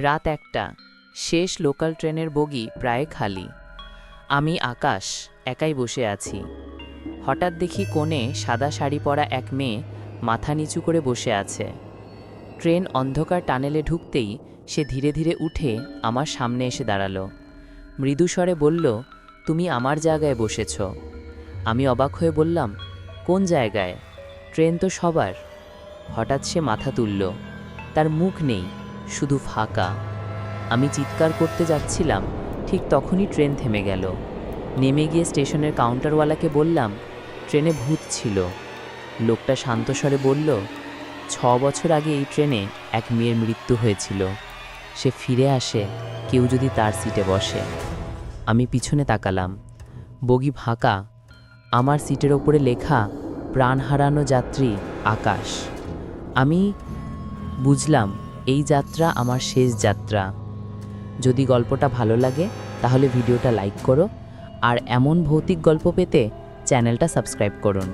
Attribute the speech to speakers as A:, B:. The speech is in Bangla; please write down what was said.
A: রাত একটা। শেষ লোকাল ট্রেনের বগি প্রায় খালি। আমি আকাশ, একাই বসে আছি। হঠাৎ দেখি কোণে সাদা শাড়ি পরা এক মেয়ে মাথা নিচু করে বসে আছে। ট্রেন অন্ধকার টানেলে ঢুকতেই সে ধীরে ধীরে উঠে আমার সামনে এসে দাঁড়াল। মৃদুস্বরে বলল, তুমি আমার জায়গায় বসেছ। আমি অবাক হয়ে বললাম, কোন জায়গায়? ট্রেন তো সবার। হঠাৎ সে মাথা তুলল। তার মুখ নেই। শুধু ফাঁকা। আমি চিৎকার করতে যাচ্ছিলাম, ঠিক তখনই ট্রেন থেমে গেল। নেমে গিয়ে স্টেশনের কাউন্টারওয়ালাকে বললাম, ট্রেনে ভূত ছিল। লোকটা শান্তস্বরে বলল, ছ বছর আগে এই ট্রেনে এক মেয়ের মৃত্যু হয়েছিল। সে ফিরে আসে, কেউ যদি তার সিটে বসে। আমি পিছনে তাকালাম। বগি ফাঁকা। আমার সিটের ওপরে লেখা, প্রাণ হারানো যাত্রী, আকাশ। আমি বুঝলাম এই যাত্রা আমার শেষ যাত্রা। যদি গল্পটা ভালো লাগে, তাহলে ভিডিওটা লাইক করো, আর এমন ভৌতিক গল্প পেতে চ্যানেলটা সাবস্ক্রাইব করুন।